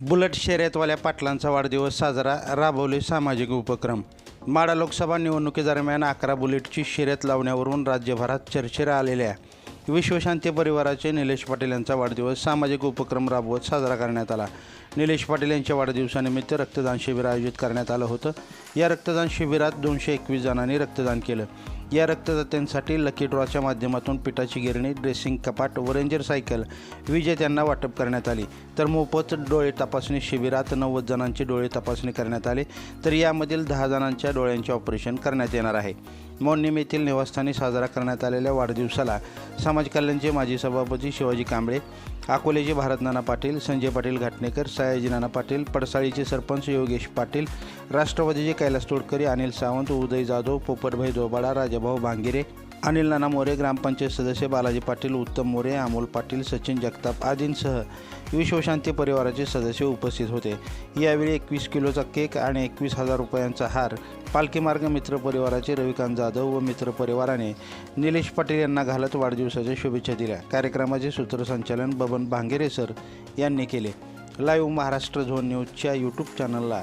Bullet शर्यतवाल्या पाटलांचा वाढदिवस साजरा राबवले सामाजिक उपक्रम. माडा लोकसभा निवडणुकीदरम्यान अकरा बुलेटची शर्यत लावण्यावरून राज्यभरात चर्चेला आलेल्या विश्वशांती परिवाराचे निलेश पाटील यांचा वाढदिवस सामाजिक उपक्रम राबवत साजरा करण्यात आला. निलेश पाटील यांच्या वाढदिवसानिमित्त रक्तदान शिबिर आयोजित करण्यात आलं होतं. या रक्तदान शिबिरात दोनशे एकवीस जणांनी रक्तदान केलं. या रक्तदात्यांसाठी लकी ड्रॉच्या माध्यमातून पिठाची गिरणी ड्रेसिंग कपाट व रेंजर सायकल विजेत्यांना वाटप करण्यात आली. तर मोफत डोळे तपासणी शिबिरात नव्वद जणांची डोळे तपासणी करण्यात आली. तर यामधील दहा जणांच्या डोळ्यांचे ऑपरेशन करण्यात येणार आहे. मोडणीम येथील निवासस्थानी साजरा करण्यात आलेल्या वाढदिवसाला समाज कल्याणचे माजी सभापती शिवाजी कांबळे अकोलेचे भारत नाना पाटील संजय पाटील घाटणेकर सयाजी नाना पाटील पडसाळीचे सरपंच योगेश पाटील राष्ट्रवादीचे कैलास तोडकरी अनिल सावंत उदय जाधव पोपटभाई दोबाडा राजाभाऊ भांगिरे अनिल नाना मोरे ग्रामपंचायत सदस्य बालाजी पाटील उत्तम मोरे अमोल पाटील सचिन जगताप आदींसह विश्वशांती परिवाराचे सदस्य उपस्थित होते. यावेळी एकवीस किलोचा केक आणि एकवीस हजार रुपयांचा हार पालखी मार्ग मित्र परिवाराचे रविकांत जाधव व मित्र परिवाराने निलेश पाटील यांना घालत वाढदिवसाच्या शुभेच्छा दिल्या. कार्यक्रमाचे सूत्रसंचालन बबन भांगेरे सर यांनी केले. लाईव्ह महाराष्ट्र झोन न्यूजच्या यूट्यूब चॅनलला